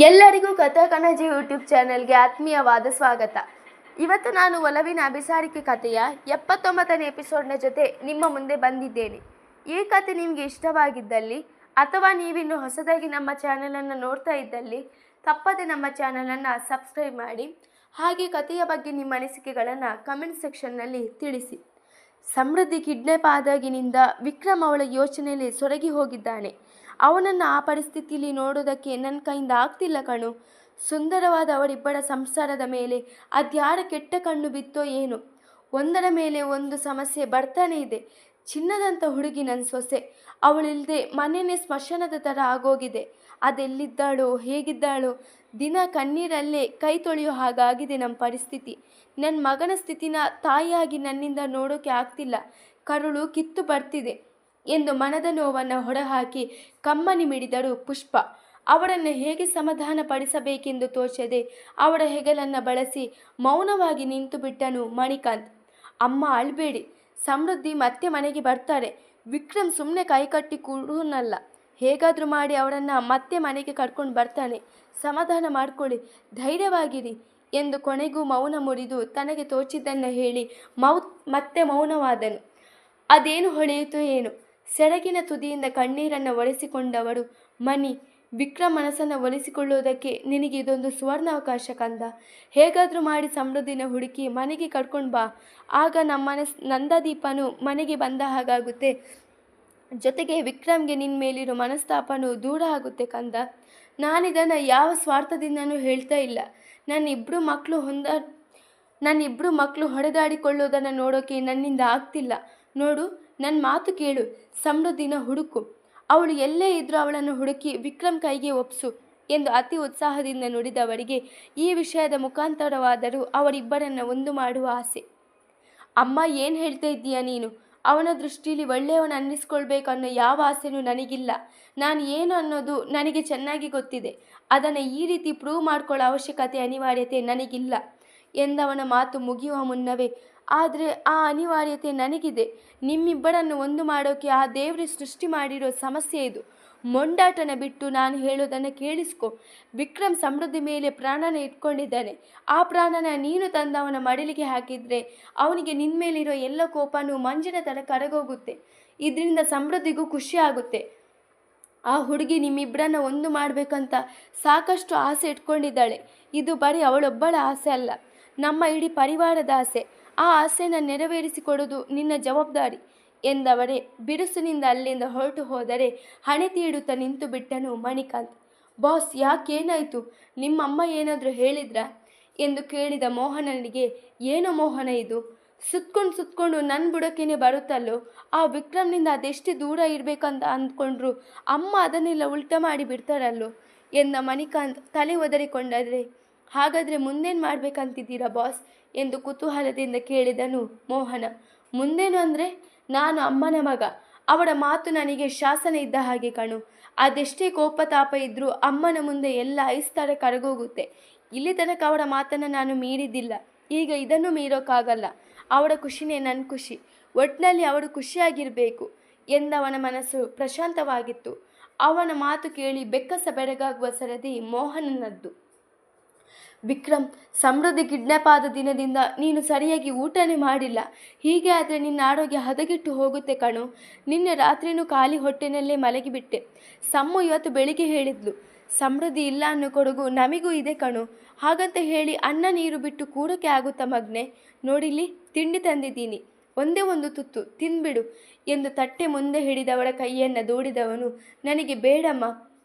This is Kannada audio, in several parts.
ಎಲ್ಲರಿಗೂ ಕಥಾ ಕಣಜಿ ಯೂಟ್ಯೂಬ್ ಚಾನೆಲ್ಗೆ ಆತ್ಮೀಯವಾದ ಸ್ವಾಗತ. ಇವತ್ತು ನಾನು ಒಲವಿನ ಅಭಿಸಾರಿಕೆ ಕಥೆಯ ಎಪ್ಪತ್ತೊಂಬತ್ತನೇ ಎಪಿಸೋಡ್ನ ಜೊತೆ ನಿಮ್ಮ ಮುಂದೆ ಬಂದಿದ್ದೇನೆ. ಈ ಕಥೆ ನಿಮಗೆ ಇಷ್ಟವಾಗಿದ್ದಲ್ಲಿ ಅಥವಾ ನೀವಿನ್ನು ಹೊಸದಾಗಿ ನಮ್ಮ ಚಾನಲನ್ನು ನೋಡ್ತಾ ಇದ್ದಲ್ಲಿ, ತಪ್ಪದೆ ನಮ್ಮ ಚಾನಲನ್ನು ಸಬ್ಸ್ಕ್ರೈಬ್ ಮಾಡಿ, ಹಾಗೆ ಕಥೆಯ ಬಗ್ಗೆ ನಿಮ್ಮ ಅನಿಸಿಕೆಗಳನ್ನು ಕಮೆಂಟ್ ಸೆಕ್ಷನ್ನಲ್ಲಿ ತಿಳಿಸಿ. ಸಮೃದ್ಧಿ ಕಿಡ್ನಾಪ್ ಆದಾಗಿನಿಂದ ವಿಕ್ರಮ್ ಅವಳ ಯೋಚನೆಯಲ್ಲಿ ಸೊರಗಿ ಹೋಗಿದ್ದಾನೆ. ಅವನನ್ನು ಆ ಪರಿಸ್ಥಿತಿಯಲ್ಲಿ ನೋಡೋದಕ್ಕೆ ನನ್ನ ಕೈಯಿಂದ ಆಗ್ತಿಲ್ಲ ಕಣು. ಸುಂದರವಾದ ಅವರಿಬ್ಬರ ಸಂಸಾರದ ಮೇಲೆ ಅದ್ಯಾರ ಕೆಟ್ಟ ಕಣ್ಣು ಬಿತ್ತೋ ಏನು? ಒಂದರ ಮೇಲೆ ಒಂದು ಸಮಸ್ಯೆ ಬರ್ತಾನೆ ಇದೆ. ಚಿನ್ನದಂಥ ಹುಡುಗಿ ನನ್ನ ಸೊಸೆ. ಅವಳಿಲ್ಲದೆ ಮನೆಯೇ ಸ್ಮಶಾನದ ಥರ ಆಗೋಗಿದೆ. ಅದೆಲ್ಲಿದ್ದಾಳೋ, ಹೇಗಿದ್ದಾಳೋ, ದಿನ ಕಣ್ಣೀರಲ್ಲೇ ಕೈ ತೊಳೆಯೋ ಹಾಗಾಗಿದೆ ನಮ್ಮ ಪರಿಸ್ಥಿತಿ. ನನ್ನ ಮಗನ ಸ್ಥಿತಿನ ತಾಯಿಯಾಗಿ ನನ್ನಿಂದ ನೋಡೋಕೆ ಆಗ್ತಿಲ್ಲ. ಕರುಳು ಕಿತ್ತು ಬರ್ತಿದೆ. ಎಂದು ಮನದ ನೋವನ್ನು ಹೊರಹಾಕಿ ಕಮ್ಮನಿ ಮಿಡಿದಳು ಪುಷ್ಪ ಅವರನ್ನು ಹೇಗೆ ಸಮಾಧಾನ ಪಡಿಸಬೇಕೆಂದು ತೋಚದೆ ಅವಳ ಹೆಗಲನ್ನು ಬಳಸಿ ಮೌನವಾಗಿ ನಿಂತು ಬಿಟ್ಟನು ಮಣಿಕಾಂತ್. ಅಮ್ಮ ಅಳ್ಬೇಡಿ, ಸಮೃದ್ಧಿ ಮತ್ತೆ ಮನೆಗೆ ಬರ್ತಾರೆ, ವಿಕ್ರಮ್ ಸುಮ್ಮನೆ ಕೈಕಟ್ಟಿ ಕೂಡನಲ್ಲ, ಹೇಗಾದರೂ ಮಾಡಿ ಅವರನ್ನು ಮತ್ತೆ ಮನೆಗೆ ಕರ್ಕೊಂಡು ಬರ್ತಾನೆ, ಸಮಾಧಾನ ಮಾಡಿಕೊಳ್ಳಿ, ಧೈರ್ಯವಾಗಿರಿ ಎಂದು ಕೊನೆಗೂ ಮೌನ ಮುರಿದು ತನಗೆ ತೋಚಿದ್ದನ್ನು ಹೇಳಿ ಮೌ ಮತ್ತೆ ಮೌನವಾದನು. ಅದೇನು ಹೊಳೆಯಿತು ಏನು ಸೆರಗಿನ ತುದಿಯಿಂದ ಕಣ್ಣೀರನ್ನು ಒರೆಸಿಕೊಂಡವಳು ಮನಿ ವಿಕ್ರಮ್ ಮನಸ್ಸನ್ನು ಒಲಿಸಿಕೊಳ್ಳುವುದಕ್ಕೆ ನಿನಗೆ ಇದೊಂದು ಸುವರ್ಣಾವಕಾಶ ಕಂದ. ಹೇಗಾದರೂ ಮಾಡಿ ಸಮೃದ್ಧಿನ ಹುಡುಕಿ ಮನೆಗೆ ಕರ್ಕೊಂಡು ಬಾ. ಆಗ ನಮ್ಮ ಮನಸ್, ನಂದದೀಪನು ಮನೆಗೆ ಬಂದ ಹಾಗಾಗುತ್ತೆ. ಜೊತೆಗೆ ವಿಕ್ರಮ್ಗೆ ನಿನ್ನ ಮೇಲಿರೋ ಮನಸ್ತಾಪನು ದೂರ ಆಗುತ್ತೆ ಕಂದ. ನಾನಿದನ್ನು ಯಾವ ಸ್ವಾರ್ಥದಿಂದನೂ ಹೇಳ್ತಾ ಇಲ್ಲ. ನನ್ನ ಇಬ್ಬರು ಮಕ್ಕಳು ಹೊಂದ ನನ್ನಿಬ್ಬರು ಮಕ್ಕಳು ಹೊಡೆದಾಡಿಕೊಳ್ಳೋದನ್ನು ನೋಡೋಕೆ ನನ್ನಿಂದ ಆಗ್ತಿಲ್ಲ. ನೋಡು ನನ್ನ ಮಾತು ಕೇಳು ಸಮೃದ್ಧಿನ ಹುಡುಕು. ಅವಳು ಎಲ್ಲೇ ಇದ್ರೂ ಅವಳನ್ನು ಹುಡುಕಿ ವಿಕ್ರಮ್ ಕೈಗೆ ಒಪ್ಸು ಎಂದು ಅತಿ ಉತ್ಸಾಹದಿಂದ ನುಡಿದವರಿಗೆ ಈ ವಿಷಯದ ಮುಖಾಂತರವಾದರೂ ಅವರಿಬ್ಬರನ್ನು ಒಂದು ಮಾಡುವ ಆಸೆ. ಅಮ್ಮ ಏನು ಹೇಳ್ತಾ ಇದ್ದೀಯ ನೀನು? ಅವನ ದೃಷ್ಟಿಯಲ್ಲಿ ಒಳ್ಳೆಯವನ ಅನ್ನಿಸ್ಕೊಳ್ಬೇಕು ಅನ್ನೋ ಯಾವ ಆಸೆನೂ ನನಗಿಲ್ಲ. ನಾನು ಏನು ಅನ್ನೋದು ನನಗೆ ಚೆನ್ನಾಗಿ ಗೊತ್ತಿದೆ. ಅದನ್ನು ಈ ರೀತಿ ಪ್ರೂವ್ ಮಾಡ್ಕೊಳ್ಳೋ ಅವಶ್ಯಕತೆ ಅನಿವಾರ್ಯತೆ ನನಗಿಲ್ಲ ಎಂದವನ ಮಾತು ಮುಗಿಯುವ ಮುನ್ನವೇ ಆದರೆ ಆ ಅನಿವಾರ್ಯತೆ ನನಗಿದೆ. ನಿಮ್ಮಿಬ್ಬರನ್ನು ಒಂದು ಮಾಡೋಕೆ ಆ ದೇವರು ಸೃಷ್ಟಿ ಮಾಡಿರೋ ಸಮಸ್ಯೆ ಇದು. ಮೊಂಡಾಟನ ಬಿಟ್ಟು ನಾನು ಹೇಳೋದನ್ನು ಕೇಳಿಸ್ಕೊ. ವಿಕ್ರಮ್ ಸಮೃದ್ಧಿ ಮೇಲೆ ಪ್ರಾಣನ ಇಟ್ಕೊಂಡಿದ್ದಾನೆ. ಆ ಪ್ರಾಣನ ನೀನು ತಂದು ಅವನ ಮಡಿಲಿಗೆ ಹಾಕಿದರೆ ಅವನಿಗೆ ನಿನ್ನ ಮೇಲಿರೋ ಎಲ್ಲ ಕೋಪನೂ ಮಂಜಿನ ಥರ ಕರಗೋಗುತ್ತೆ ಇದರಿಂದ ಸಮೃದ್ಧಿಗೂ ಖುಷಿ ಆಗುತ್ತೆ. ಆ ಹುಡುಗಿ ನಿಮ್ಮಿಬ್ಬರನ್ನ ಒಂದು ಮಾಡಬೇಕಂತ ಸಾಕಷ್ಟು ಆಸೆ ಇಟ್ಕೊಂಡಿದ್ದಾಳೆ. ಇದು ಬರೀ ಅವಳೊಬ್ಬಳ ಆಸೆ ಅಲ್ಲ. ನಮ್ಮ ಇಡೀ ಪರಿವಾರದ ಆಸೆ. ಆ ಆಸೆಯನ್ನು ನೆರವೇರಿಸಿಕೊಡೋದು ನಿನ್ನ ಜವಾಬ್ದಾರಿ ಎಂದವರೇ, ಬಿರುಸಿನಿಂದ ಅಲ್ಲಿಂದ ಹೊರಟು ಹೋದರೆ ಹಣೆ ತೀಡುತ್ತಾ ನಿಂತು ಬಿಟ್ಟನು ಮಣಿಕಾಂತ್. ಬಾಸ್, ಯಾಕೇನಾಯಿತು? ನಿಮ್ಮಮ್ಮ ಏನಾದರೂ ಹೇಳಿದ್ರಾ? ಎಂದು ಕೇಳಿದ ಮೋಹನನಿಗೆ, ಏನು ಮೋಹನ ಇದು? ಸುತ್ಕೊಂಡು ಸುತ್ಕೊಂಡು ನನ್ನ ಬುಡಕ್ಕೇನೆ ಬರುತ್ತಲ್ಲೋ? ಆ ವಿಕ್ರಮ್ನಿಂದ ಅದೆಷ್ಟು ದೂರ ಇರಬೇಕಂತ ಅಂದ್ಕೊಂಡ್ರು ಅಮ್ಮ ಅದನ್ನೆಲ್ಲ ಉಲ್ಟ ಮಾಡಿ ಬಿಡ್ತಾರಲ್ಲೋ? ಎಂದ ಮಣಿಕಾಂತ್ ತಲೆ ಒದರಿಕೊಂಡರೆ ಹಾಗಾದರೆ ಮುಂದೇನು ಮಾಡಬೇಕಂತಿದ್ದೀರಾ ಬಾಸ್ ಎಂದು ಕುತೂಹಲದಿಂದ ಕೇಳಿದನು ಮೋಹನ. ಮುಂದೇನು ಅಂದರೆ, ನಾನು ಅಮ್ಮನ ಮಗ. ಅವಳ ಮಾತು ನನಗೆ ಶಾಸನ ಇದ್ದ ಹಾಗೆ ಕಣು. ಅದೆಷ್ಟೇ ಕೋಪ ತಾಪ ಇದ್ದರೂ ಅಮ್ಮನ ಮುಂದೆ ಎಲ್ಲ ಐಸ್ ಥರ ಕರಗೋಗುತ್ತೆ. ಇಲ್ಲಿ ತನಕ ಅವಳ ಮಾತನ್ನು ನಾನು ಮೀರಿದ್ದಿಲ್ಲ. ಈಗ ಇದನ್ನು ಮೀರೋಕ್ಕಾಗಲ್ಲ ಅವಳ ಖುಷಿನೇ ನನ್ನ ಖುಷಿ. ಒಟ್ಟಿನಲ್ಲಿ ಅವಳು ಖುಷಿಯಾಗಿರಬೇಕು ಎಂದವನ ಮನಸ್ಸು ಪ್ರಶಾಂತವಾಗಿತ್ತು. ಅವನ ಮಾತು ಕೇಳಿ ಬೆಕ್ಕಸ ಬೆಡಗಾಗುವ ಸರದಿ ಮೋಹನನದ್ದು. ವಿಕ್ರಮ್, ಸಮೃದ್ಧಿ ಕಿಡ್ನಾಪ್ ಆದ ದಿನದಿಂದ ನೀನು ಸರಿಯಾಗಿ ಊಟನೇ ಮಾಡಿಲ್ಲ. ಹೀಗೆ ಆದರೆ ನಿನ್ನ ಆರೋಗ್ಯ ಹದಗೆಟ್ಟು ಹೋಗುತ್ತೆ ಕಣು. ನಿನ್ನೆ ರಾತ್ರಿನೂ ಖಾಲಿ ಹೊಟ್ಟೆನಲ್ಲೇ ಮಲಗಿಬಿಟ್ಟೆ. ಸಮ್ಮು ಇವತ್ತು ಬೆಳಿಗ್ಗೆ ಹೇಳಿದ್ಲು, ಸಮೃದ್ಧಿ ಇಲ್ಲ ಅನ್ನೋ ಕೊಡುಗು ನಮಿಗೂ ಇದೆ ಕಣು. ಹಾಗಂತ ಹೇಳಿ ಅನ್ನ ನೀರು ಬಿಟ್ಟು ಕೂಡೋಕೆ ಆಗುತ್ತಾ ಮಗ್ನೆ? ನೋಡಿಲಿ ತಿಂಡಿ ತಂದಿದ್ದೀನಿ. ಒಂದೇ ಒಂದು ತುತ್ತು ತಿಂದ್ಬಿಡು ಎಂದು ತಟ್ಟೆ ಮುಂದೆ ಹಿಡಿದವಳ ಕೈಯನ್ನು ದೂಡಿದವನು, ನನಗೆ ಬೇಡಮ್ಮ.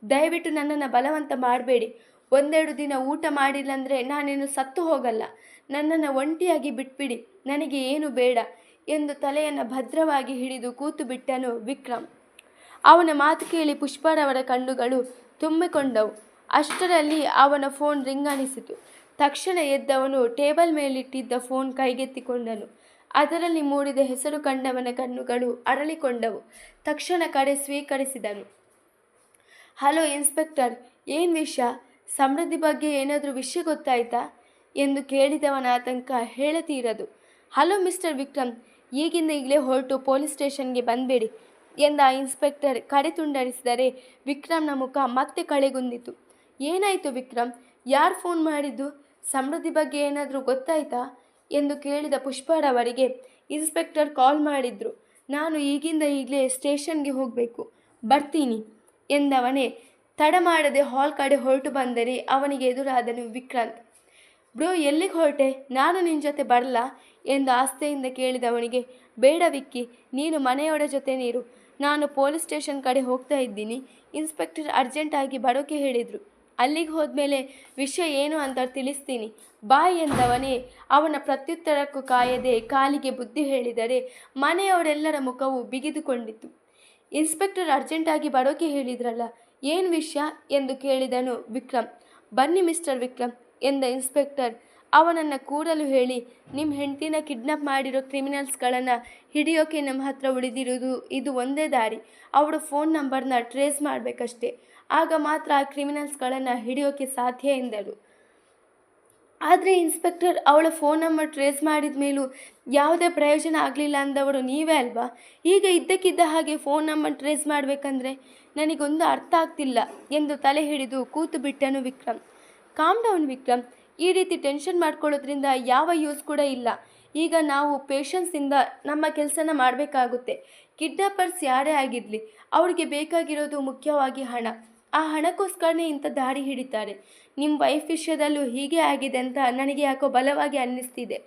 ದಯವಿಟ್ಟು ನನ್ನನ್ನು ಬಲವಂತ ಮಾಡಬೇಡಿ. ಒಂದೆರಡು ದಿನ ಊಟ ಮಾಡಿಲ್ಲಂದರೆ ನಾನೇನು ಸತ್ತು ಹೋಗಲ್ಲ. ನನ್ನನ್ನು ಒಂಟಿಯಾಗಿ ಬಿಟ್ಬಿಡಿ. ನನಗೆ ಏನು ಬೇಡ ಎಂದು ತಲೆಯನ್ನು ಭದ್ರವಾಗಿ ಹಿಡಿದು ಕೂತು ಬಿಟ್ಟನು ವಿಕ್ರಮ್. ಅವನ ಮಾತು ಕೇಳಿ ಪುಷ್ಪರವರ ಕಣ್ಣುಗಳು ತುಂಬಿಕೊಂಡವು. ಅಷ್ಟರಲ್ಲಿ ಅವನ ಫೋನ್ ರಿಂಗಣಿಸಿತು ತಕ್ಷಣ ಎದ್ದವನು ಟೇಬಲ್ ಮೇಲಿಟ್ಟಿದ್ದ ಫೋನ್ ಕೈಗೆತ್ತಿಕೊಂಡನು. ಅದರಲ್ಲಿ ಮೂಡಿದ ಹೆಸರು ಕಂಡವನ ಕಣ್ಣುಗಳು ಅರಳಿಕೊಂಡವು. ತಕ್ಷಣ ಕರೆ ಸ್ವೀಕರಿಸಿದನು. ಹಲೋ ಇನ್ಸ್ಪೆಕ್ಟರ್, ಏನು ವಿಷಯ? ಸಮೃದ್ಧಿ ಬಗ್ಗೆ ಏನಾದರೂ ವಿಷಯ ಗೊತ್ತಾಯ್ತಾ? ಎಂದು ಕೇಳಿದವನ ಆತಂಕ ಹೇಳತೀರದು. ಹಲೋ ಮಿಸ್ಟರ್ ವಿಕ್ರಮ್, ಈಗಿಂದ ಈಗಲೇ ಹೊರಟು ಪೊಲೀಸ್ ಸ್ಟೇಷನ್ಗೆ ಬಂದಬೇಡಿ ಎಂದ ಇನ್ಸ್ಪೆಕ್ಟರ್ ಕಡೆ ತುಂಡರಿಸಿದರೆ ವಿಕ್ರಮ್ನ ಮುಖ ಮತ್ತೆ ಕಳೆಗುಂದಿತು. ಏನಾಯಿತು ವಿಕ್ರಮ್, ಯಾರು ಫೋನ್ ಮಾಡಿದ್ದು? ಸಮೃದ್ಧಿ ಬಗ್ಗೆ ಏನಾದರೂ ಗೊತ್ತಾಯ್ತಾ? ಎಂದು ಕೇಳಿದ ಪುಷ್ಪರವರಿಗೆ ಇನ್ಸ್ಪೆಕ್ಟರ್ ಕಾಲ್ ಮಾಡಿದ್ರು. ನಾನು ಈಗಿಂದ ಈಗಲೇ ಸ್ಟೇಷನ್ಗೆ ಹೋಗಬೇಕು, ಬರ್ತೀನಿ ಎಂದವನೇ ತಡ ಮಾಡದೆ ಹಾಲ್ ಕಡೆ ಹೊರಟು ಬಂದರೆ ಅವನಿಗೆ ಎದುರಾದನು ವಿಕ್ರಾಂತ್. ಬ್ರೋ, ಎಲ್ಲಿಗೆ ಹೊರಟೆ? ನಾನು ನಿನ್ನ ಜೊತೆ ಬರಲ್ಲ ಎಂದು ಆಸ್ತೆಯಿಂದ ಕೇಳಿದವನಿಗೆ, ಬೇಡ ವಿಕ್ಕಿ, ನೀನು ಮನೆಯವರ ಜೊತೆ ನೀರು. ನಾನು ಪೊಲೀಸ್ ಸ್ಟೇಷನ್ ಕಡೆ ಹೋಗ್ತಾ ಇದ್ದೀನಿ, ಇನ್ಸ್ಪೆಕ್ಟರ್ ಅರ್ಜೆಂಟಾಗಿ ಬರೋಕೆ ಹೇಳಿದರು. ಅಲ್ಲಿಗೆ ಹೋದ್ಮೇಲೆ ವಿಷಯ ಏನು ಅಂತ ತಿಳಿಸ್ತೀನಿ. ಬಾಯ್ ಎಂದವನೇ, ಅವನ ಪ್ರತ್ಯುತ್ತರಕ್ಕೂ ಕಾಯದೆ ಕಾಲಿಗೆ ಬುದ್ಧಿ ಹೇಳಿದರೆ ಮನೆಯವರೆಲ್ಲರ ಮುಖವು ಬಿಗಿದುಕೊಂಡಿತು ಇನ್ಸ್ಪೆಕ್ಟರ್ ಅರ್ಜೆಂಟಾಗಿ ಬರೋಕೆ ಹೇಳಿದ್ರಲ್ಲ, ಏನು ವಿಷಯ? ಎಂದು ಕೇಳಿದನು ವಿಕ್ರಮ್ ಬನ್ನಿ ಮಿಸ್ಟರ್ ವಿಕ್ರಮ್ ಎಂದ ಇನ್ಸ್ಪೆಕ್ಟರ್. ಅವನನ್ನು ಕೂಡಲು ಹೇಳಿ ನಿಮ್ಮ ಹೆಂಡತಿನ ಕಿಡ್ನಾಪ್ ಮಾಡಿರೋ ಕ್ರಿಮಿನಲ್ಸ್ಗಳನ್ನು ಹಿಡಿಯೋಕೆ ನಮ್ಮ ಹತ್ರ ಉಳಿದಿರೋದು ಇದು ಒಂದೇ ದಾರಿ. ಅವಳು ಫೋನ್ ನಂಬರ್ನ ಟ್ರೇಸ್ ಮಾಡಬೇಕಷ್ಟೇ. ಆಗ ಮಾತ್ರ ಆ ಕ್ರಿಮಿನಲ್ಸ್ಗಳನ್ನು ಹಿಡಿಯೋಕೆ ಸಾಧ್ಯ ಎಂದರು ಆದರೆ ಇನ್ಸ್ಪೆಕ್ಟರ್ ಅವಳ ಫೋನ್ ನಂಬರ್ ಟ್ರೇಸ್ ಮಾಡಿದ ಮೇಲೂ ಯಾವುದೇ ಪ್ರಯೋಜನ ಆಗಲಿಲ್ಲ ಅಂದವಳು ನೀವೇ ಅಲ್ವಾ? ಈಗ ಇದ್ದಕ್ಕಿದ್ದ ಹಾಗೆ ಫೋನ್ ನಂಬರ್ ಟ್ರೇಸ್ ಮಾಡಬೇಕಂದ್ರೆ ನನಗೊಂದು ಅರ್ಥ ಆಗ್ತಿಲ್ಲ ಎಂದು ತಲೆ ಹಿಡಿದು ಕೂತು ಬಿಟ್ಟನು ವಿಕ್ರಮ್. Calm down Vikram. ಈ ರೀತಿ ಟೆನ್ಷನ್ ಮಾಡ್ಕೊಳ್ಳೋದ್ರಿಂದ ಯಾವ ಯೂಸ್ ಕೂಡ ಇಲ್ಲ. ಈಗ ನಾವು ಪೇಷನ್ಸಿಂದ ನಮ್ಮ ಕೆಲಸನ ಮಾಡಬೇಕಾಗುತ್ತೆ. ಕಿಡ್ನಾಪರ್ಸ್ ಯಾರೇ ಆಗಿರಲಿ, ಅವ್ರಿಗೆ ಬೇಕಾಗಿರೋದು ಮುಖ್ಯವಾಗಿ ಹಣ. ಆ ಹಣಕ್ಕೋಸ್ಕರನೇ ಇಂಥ ದಾರಿ ಹಿಡಿತಾರೆ. ನಿಮ್ಮ ವೈಫ್ ವಿಷಯದಲ್ಲೂ ಹೀಗೆ ಆಗಿದೆ ಅಂತ ನನಗೆ ಯಾಕೋ ಬಲವಾಗಿ ಅನ್ನಿಸ್ತಿದೆ.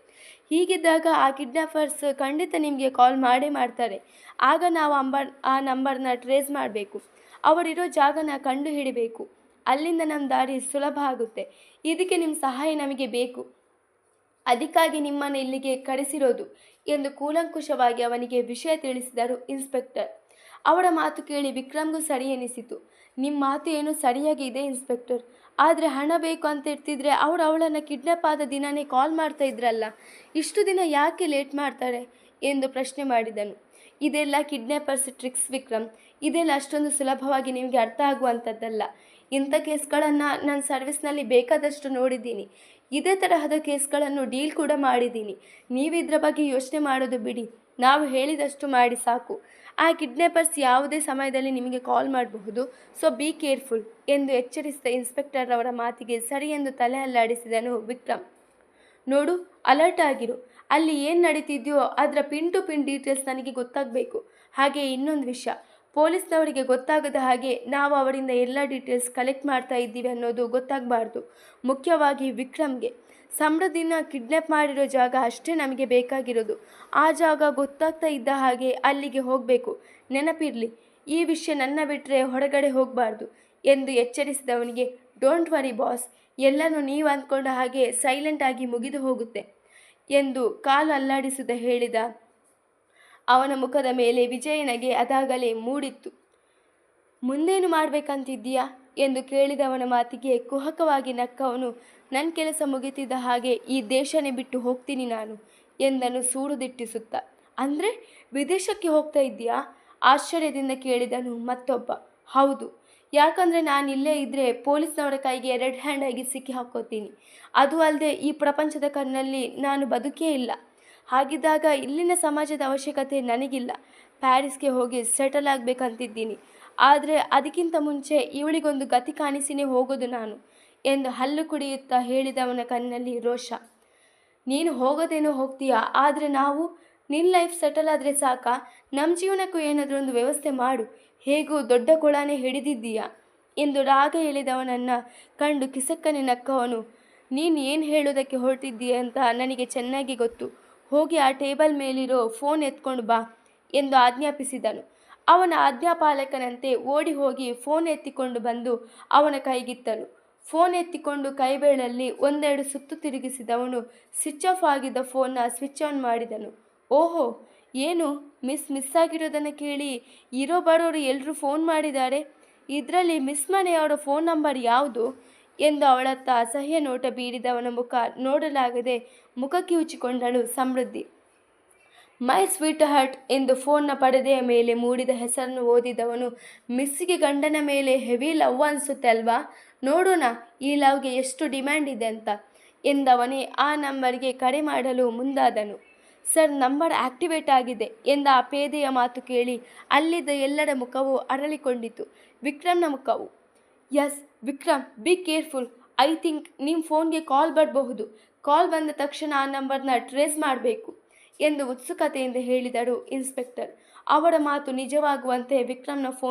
ಹೀಗಿದ್ದಾಗ ಆ ಕಿಡ್ನಾಪರ್ಸ್ ಖಂಡಿತ ನಿಮಗೆ ಕಾಲ್ ಮಾಡೇ ಮಾಡ್ತಾರೆ. ಆಗ ನಾವು ಅಂಬರ್, ಆ ನಂಬರ್ನ ಟ್ರೇಸ್ ಮಾಡಬೇಕು. ಅವರಿರೋ ಜಾಗನ ಕಂಡು ಹಿಡಿಬೇಕು ಅಲ್ಲಿಂದ ನಮ್ಮ ದಾರಿ ಸುಲಭ ಆಗುತ್ತೆ. ಇದಕ್ಕೆ ನಿಮ್ಮ ಸಹಾಯ ನಮಗೆ ಬೇಕು. ಅದಕ್ಕಾಗಿ ನಿಮ್ಮನ್ನು ಇಲ್ಲಿಗೆ ಕರೆಸಿರೋದು ಎಂದು ಕೂಲಂಕುಷವಾಗಿ ಅವನಿಗೆ ವಿಷಯ ತಿಳಿಸಿದರು ಇನ್ಸ್ಪೆಕ್ಟರ್. ಅವರ ಮಾತು ಕೇಳಿ ವಿಕ್ರಮ್ಗೂ ಸರಿ ಎನಿಸಿತು. ನಿಮ್ಮ ಮಾತು ಏನು ಸರಿಯಾಗಿ ಇದೆ, ಇನ್ಸ್ಪೆಕ್ಟರ್? ಆದರೆ ಹಣ ಬೇಕು ಅಂತ ಇರ್ತಿದ್ರೆ ಅವಳು ಅವಳನ್ನು ಕಿಡ್ನಾಪ್ ಆದ ದಿನನೇ ಕಾಲ್ ಮಾಡ್ತಾ ಇದ್ರಲ್ಲ. ಇಷ್ಟು ದಿನ ಯಾಕೆ ಲೇಟ್ ಮಾಡ್ತಾರೆ? ಎಂದು ಪ್ರಶ್ನೆ ಮಾಡಿದನು. ಇದೆಲ್ಲ ಕಿಡ್ನಾಪರ್ಸ್ ಟ್ರಿಕ್ಸ್ ವಿಕ್ರಮ್. ಇದೆಲ್ಲ ಅಷ್ಟೊಂದು ಸುಲಭವಾಗಿ ನಿಮಗೆ ಅರ್ಥ ಆಗುವಂಥದ್ದಲ್ಲ. ಇಂಥ ಕೇಸ್ಗಳನ್ನು ನಾನು ಸರ್ವಿಸ್ನಲ್ಲಿ ಬೇಕಾದಷ್ಟು ನೋಡಿದ್ದೀನಿ. ಇದೇ ತರಹದ ಕೇಸ್ಗಳನ್ನು ಡೀಲ್ ಕೂಡ ಮಾಡಿದ್ದೀನಿ. ನೀವು ಇದರ ಬಗ್ಗೆ ಯೋಚನೆ ಮಾಡೋದು ಬಿಡಿ. ನಾವು ಹೇಳಿದಷ್ಟು ಮಾಡಿ ಸಾಕು. ಆ ಕಿಡ್ನಾಪರ್ಸ್ ಯಾವುದೇ ಸಮಯದಲ್ಲಿ ನಿಮಗೆ ಕಾಲ್ ಮಾಡಬಹುದು. ಸೊ ಬಿ ಕೇರ್ಫುಲ್ ಎಂದು ಎಚ್ಚರಿಸಿದ ಇನ್ಸ್ಪೆಕ್ಟರ್ ಅವರ ಮಾತಿಗೆ ಸರಿ ಎಂದು ತಲೆ ಅಲ್ಲಾಡಿಸಿದನು ವಿಕ್ರಮ್. ನೋಡು ಅಲರ್ಟ್ ಆಗಿರು. ಅಲ್ಲಿ ಏನು ನಡೀತಿದೆಯೋ ಅದರ ಪಿನ್ ಟು ಪಿನ್ ಡೀಟೇಲ್ಸ್ ನನಗೆ ಗೊತ್ತಾಗಬೇಕು. ಹಾಗೆ ಇನ್ನೊಂದು ವಿಷಯ. ಪೊಲೀಸ್ನವರಿಗೆ ಗೊತ್ತಾಗದ ಹಾಗೆ ನಾವು ಅವರಿಂದ ಎಲ್ಲ ಡೀಟೇಲ್ಸ್ ಕಲೆಕ್ಟ್ ಮಾಡ್ತಾ ಇದ್ದೀವಿ ಅನ್ನೋದು ಗೊತ್ತಾಗಬಾರ್ದು. ಮುಖ್ಯವಾಗಿ ವಿಕ್ರಮ್ಗೆ. ಸಮೃದ್ಧಿನ ಕಿಡ್ನಾಪ್ ಮಾಡಿರೋ ಜಾಗ ಅಷ್ಟೇ ನಮಗೆ ಬೇಕಾಗಿರೋದು. ಆ ಜಾಗ ಗೊತ್ತಾಗ್ತಾ ಇದ್ದ ಹಾಗೆ ಅಲ್ಲಿಗೆ ಹೋಗಬೇಕು. ನೆನಪಿರಲಿ, ಈ ವಿಷಯ ನನ್ನ ಬಿಟ್ಟರೆ ಹೊರಗಡೆ ಹೋಗಬಾರ್ದು ಎಂದು ಎಚ್ಚರಿಸಿದವನಿಗೆ ಡೋಂಟ್ ವರಿ ಬಾಸ್ ಎಲ್ಲನೂ ನೀವು ಅಂದ್ಕೊಂಡ ಹಾಗೆ ಸೈಲೆಂಟ್ ಆಗಿ ಮುಗಿದು ಹೋಗುತ್ತೆ ಎಂದು ಕಾಲು ಅಲ್ಲಾಡಿಸುತ್ತ ಹೇಳಿದ ಅವನ ಮುಖದ ಮೇಲೆ ವಿಜಯನಿಗೆ ಅದಾಗಲೇ ಮೂಡಿತ್ತು. ಮುಂದೇನು ಮಾಡಬೇಕಂತಿದ್ದೀಯಾ? ಎಂದು ಕೇಳಿದವನ ಮಾತಿಗೆ ಕುಹಕವಾಗಿ ನಕ್ಕವನು ನನ್ನ ಕೆಲಸ ಮುಗಿತಿದ್ದ ಹಾಗೆ ಈ ದೇಶನೇ ಬಿಟ್ಟು ಹೋಗ್ತೀನಿ ನಾನು, ಎಂದನು ಸೂಡು ದಿಟ್ಟಿಸುತ್ತ. ಅಂದರೆ ವಿದೇಶಕ್ಕೆ ಹೋಗ್ತಾ ಇದ್ದೀಯಾ? ಆಶ್ಚರ್ಯದಿಂದ ಕೇಳಿದನು ಮತ್ತೊಬ್ಬ. ಹೌದು. ಯಾಕಂದರೆ ನಾನು ಇಲ್ಲೇ ಇದ್ದರೆ ಪೊಲೀಸ್ನವರ ಕೈಗೆ ರೆಡ್ ಹ್ಯಾಂಡ್ ಆಗಿ ಸಿಕ್ಕಿ ಹಾಕೋತೀನಿ. ಅದು ಅಲ್ಲದೆ ಈ ಪ್ರಪಂಚದ ಕಣ್ಣಲ್ಲಿ ನಾನು ಬದುಕೇ ಇಲ್ಲ. ಹಾಗಿದ್ದಾಗ ಇಲ್ಲಿನ ಸಮಾಜದ ಅವಶ್ಯಕತೆ ನನಗಿಲ್ಲ. ಪ್ಯಾರಿಸ್ಗೆ ಹೋಗಿ ಸೆಟಲ್ ಆಗಬೇಕಂತಿದ್ದೀನಿ. ಆದರೆ ಅದಕ್ಕಿಂತ ಮುಂಚೆ ಇವಳಿಗೊಂದು ಗತಿ ಕಾಣಿಸಿನೇ ಹೋಗೋದು ನಾನು ಎಂದು ಹಲ್ಲು ಕುಡಿಯುತ್ತಾ ಹೇಳಿದವನ ಕಣ್ಣಲ್ಲಿ ರೋಷ. ನೀನು ಹೋಗೋದೇನೋ ಹೋಗ್ತೀಯಾ? ಆದರೆ ನಾವು ನಿನ್ನ ಲೈಫ್ ಸೆಟಲ್ ಆದರೆ ಸಾಕಾ? ನಮ್ಮ ಜೀವನಕ್ಕೂ ಏನಾದರೂ ಒಂದು ವ್ಯವಸ್ಥೆ ಮಾಡು. ಹೇಗೂ ದೊಡ್ಡ ಕೊಳಾನೆ ಹಿಡಿದಿದ್ದೀಯಾ? ಎಂದು ರಾಗ ಎಳೆದವನನ್ನು ಕಂಡು ಕಿಸಕ್ಕನೆ ನಕ್ಕವನು. ನೀನು ಏನು ಹೇಳೋದಕ್ಕೆ ಹೊರಟಿದ್ದೀಯ ಅಂತ ನನಗೆ ಚೆನ್ನಾಗಿ ಗೊತ್ತು. ಹೋಗಿ ಆ ಟೇಬಲ್ ಮೇಲಿರೋ ಫೋನ್ ಎತ್ಕೊಂಡು ಬಾ ಎಂದು ಆಜ್ಞಾಪಿಸಿದನು. ಅವನ ಆಜ್ಞಾಪಾಲಕನಂತೆ ಓಡಿ ಹೋಗಿ ಫೋನ್ ಎತ್ತಿಕೊಂಡು ಬಂದು ಅವನ ಕೈಗಿತ್ತನು. ಫೋನ್ ಎತ್ತಿಕೊಂಡು ಕೈಬೇಳಲ್ಲಿ ಒಂದೆರಡು ಸುತ್ತು ತಿರುಗಿಸಿದವನು ಸ್ವಿಚ್ ಆಫ್ ಆಗಿದ್ದ ಫೋನ್ನ ಸ್ವಿಚ್ ಆನ್ ಮಾಡಿದನು. ಓಹೋ, ಏನು ಮಿಸ್ ಮಿಸ್ ಆಗಿರೋದನ್ನು ಕೇಳಿ ಇರೋ ಬರೋರು ಎಲ್ಲರೂ ಫೋನ್ ಮಾಡಿದ್ದಾರೆ ಇದರಲ್ಲಿ ಮಿಸ್ ಮನೆಯವರ ಫೋನ್ ನಂಬರ್ ಯಾವುದು? ಎಂದು ಅವಳತ್ತ ಅಸಹ್ಯ ನೋಟ ಬೀರಿದವನ ಮುಖ ನೋಡಲಾಗದೆ ಮುಖ ಉಚ್ಚಿಕೊಂಡಳು ಸಮೃದ್ಧಿ. ಮೈ ಸ್ವೀಟ್ ಹಾರ್ಟ್ ಎಂದು ಫೋನ್ನ ಪರದೆಯ ಮೇಲೆ ಮೂಡಿದ ಹೆಸರನ್ನು ಓದಿದವನು, ಮಿಸ್ಸಿಗೆ ಗಂಡನ ಮೇಲೆ ಹೆವಿ ಲವ್ ಅನಿಸುತ್ತೆ ಅಲ್ವಾ? ನೋಡೋಣ, ಈ ಲವ್ಗೆ ಎಷ್ಟು ಡಿಮ್ಯಾಂಡ್ ಇದೆ ಅಂತ ಎಂದವನೇ ಆ ನಂಬರ್ಗೆ ಕರೆ ಮಾಡಲು ಮುಂದಾದನು. ಸರ್ ನಂಬರ್ ಆಕ್ಟಿವೇಟ್ ಆಗಿದೆ ಎಂದ ಆ ಪೇದೆಯ ಮಾತು ಕೇಳಿ ಅಲ್ಲಿದ್ದ ಎಲ್ಲರ ಮುಖವು ಅರಳಿಕೊಂಡಿತು. ವಿಕ್ರಮ್ನ ಮುಖವು. Yes Vikram be careful I think ನಿಮ್ಮ ಫೋನ್ಗೆ ಕಾಲ್ ಬರಬಹುದು. ಕಾಲ್ ಬಂದ ತಕ್ಷಣ ಆ ನಂಬರ್ನ ಟ್ರೇಸ್ ಮಾಡಬೇಕು. ಎಂದು ಉತ್ಸುಕತೆಯಿಂದ ಹೇಳಿದರು ಇನ್ಸ್ಪೆಕ್ಟರ್. ಅವರ ಮಾತು ನಿಜವಾಗುವಂತೆ ವಿಕ್ರಮ್ನ ಫೋನ್